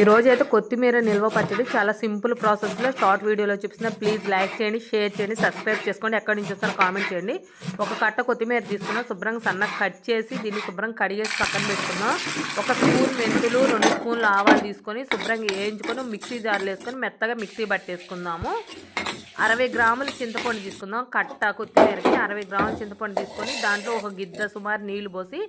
ఈరోజు అయితే కొత్తిమీర నిల్వ పచ్చడి చాలా సింపుల్ ప్రాసెస్లో షార్ట్ వీడియోలో చూపిస్తున్నా. ప్లీజ్ లైక్ చేయండి షేర్ చేయండి సబ్స్క్రైబ్ చేసుకోండి. ఎక్కడి నుంచి వస్తారో కామెంట్ చేయండి. ఒక కట్ట కొత్తిమీర తీసుకున్నాం. శుభ్రంగా సన్నగా కట్ చేసి దీన్ని శుభ్రంగా కడిగేసి పక్కన పెట్టుకున్నాం. ఒక స్పూన్ మెంతులు రెండు స్పూన్లు ఆవాలు తీసుకొని శుభ్రంగా వేయించుకొని మిక్సీ జార్లు వేసుకొని మెత్తగా మిక్సీ పట్టేసుకుందాము. అరవై గ్రాముల చింతపండు తీసుకుందాం. కట్ట కొత్తిమీరకి అరవై గ్రాముల చింతపండు తీసుకొని దాంట్లో ఒక గిద్ద సుమారు నీళ్ళు పోసి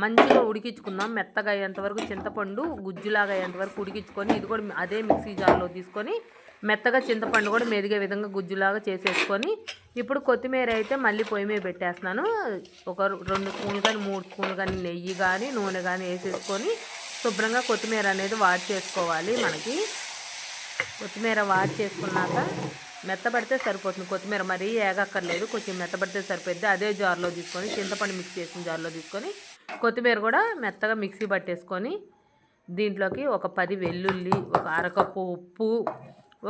మంచిగా ఉడికించుకుందాం. మెత్తగా అయ్యేంత వరకు చింతపండు గుజ్జులాగా అయ్యేంత వరకు ఉడికించుకొని ఇది కూడా అదే మిక్సీ జార్లో తీసుకొని మెత్తగా చింతపండు కూడా మెదిగే విధంగా గుజ్జులాగా చేసేసుకొని ఇప్పుడు కొత్తిమీర అయితే మళ్ళీ పొయ్యి మీద పెట్టేస్తున్నాను. ఒక రెండు స్పూన్లు కానీ మూడు స్పూన్లు కానీ నెయ్యి కానీ నూనె కానీ వేసేసుకొని శుభ్రంగా కొత్తిమీర అనేది వాడి చేసుకోవాలి మనకి. కొత్తిమీర వాడి చేసుకున్నాక మెత్తబడితే సరిపోతుంది. కొత్తిమీర మరీ ఏగక్కర్లేదు. కొంచెం మెత్తబడితే సరిపోద్ది అదే జార్లో తీసుకొని చింతపండు మిక్స్ చేసిన జార్లో తీసుకొని కొత్తిమీర కూడా మెత్తగా మిక్సీ పట్టేసుకొని దీంట్లోకి ఒక పది వెల్లుల్లి ఒక అరకప్పు ఉప్పు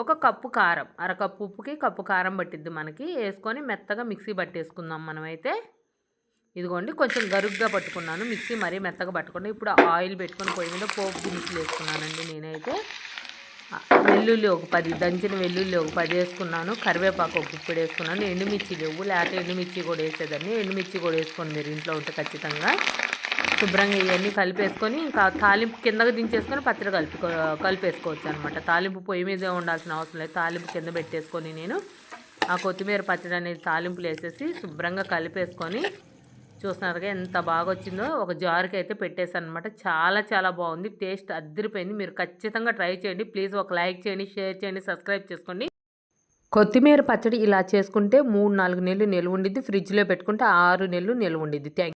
ఒక కప్పు కారం. అరకప్పు ఉప్పుకి కప్పు కారం పట్టిద్ది మనకి. వేసుకొని మెత్తగా మిక్సీ పట్టేసుకుందాం మనమైతే ఇదిగోండి కొంచెం గరుగ్గా పట్టుకున్నాను. మిక్సీ మరీ మెత్తగా పట్టుకోండి ఇప్పుడు ఆయిల్ పెట్టుకొని పొయ్యి మీద పోపు దినుసులు వేసుకున్నానండి నేనైతే. వెల్లుల్లి ఒక పది దంచిన వెల్లుల్లి ఒక పది వేసుకున్నాను. కరివేపాకు ఒక గుప్పెడు వేసుకున్నాను. ఎండుమిర్చి లేవు. లేకపోతే ఎండుమిర్చి కూడా వేసేదాన్ని. ఎండుమిర్చి కూడా వేసుకోండి మీరు ఇంట్లో ఉంటే ఖచ్చితంగా. శుభ్రంగా ఇవన్నీ కలిపేసుకొని ఇంకా తాలింపు కిందకి దించేసుకొని పచ్చడి కలిపి కలిపేసుకోవచ్చు అనమాట తాలింపు పొయ్యి మీదే ఉండాల్సిన అవసరం లేదు. తాలింపు కింద పెట్టేసుకొని నేను ఆ కొత్తిమీర పచ్చడి అనేది తాలింపులు వేసేసి శుభ్రంగా కలిపేసుకొని చూస్తున్నారుగా ఎంత బాగా వచ్చిందో. ఒక జార్కి అయితే పెట్టేశాను అనమాట చాలా చాలా బాగుంది. టేస్ట్ అద్దరిపోయింది. మీరు ఖచ్చితంగా ట్రై చేయండి. ప్లీజ్ ఒక లైక్ చేయండి షేర్ చేయండి సబ్స్క్రైబ్ చేసుకోండి. కొత్తిమీర పచ్చడి ఇలా చేసుకుంటే మూడు నాలుగు నెలలు నిల్వ ఉండిద్ది. ఫ్రిడ్జ్లో పెట్టుకుంటే ఆరు నెలలు నిల్వ ఉండిద్ది. థ్యాంక్